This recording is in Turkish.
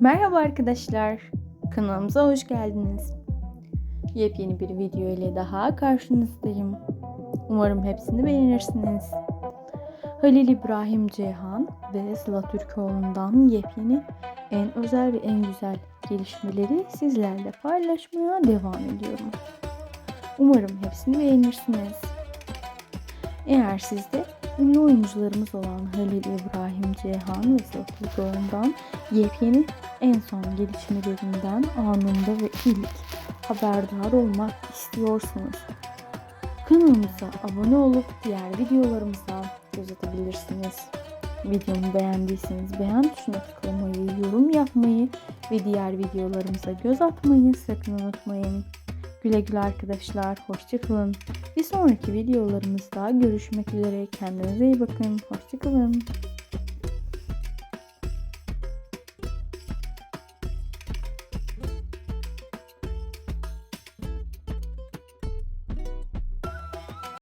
Merhaba arkadaşlar. Kanalımıza hoş geldiniz. Yepyeni bir video ile daha karşınızdayım. Umarım hepsini beğenirsiniz. Halil İbrahim Ceyhan ve Sıla Türkoğlu'ndan yepyeni, en özel ve en güzel gelişmeleri sizlerle paylaşmaya devam ediyorum. Umarım hepsini beğenirsiniz. Eğer siz de ünlü oyuncularımız olan Halil İbrahim Ceyhan ve Sıla Türkoğlu'ndan yepyeni en son gelişmelerinden anında ve ilk haberdar olmak istiyorsanız kanalımıza abone olup diğer videolarımıza göz atabilirsiniz. Videomu beğendiyseniz beğen tuşuna tıklamayı, yorum yapmayı ve diğer videolarımıza göz atmayı sakın unutmayın. Güle güle arkadaşlar, hoşçakalın. Bir sonraki videolarımızda görüşmek üzere. Kendinize iyi bakın, hoşçakalın.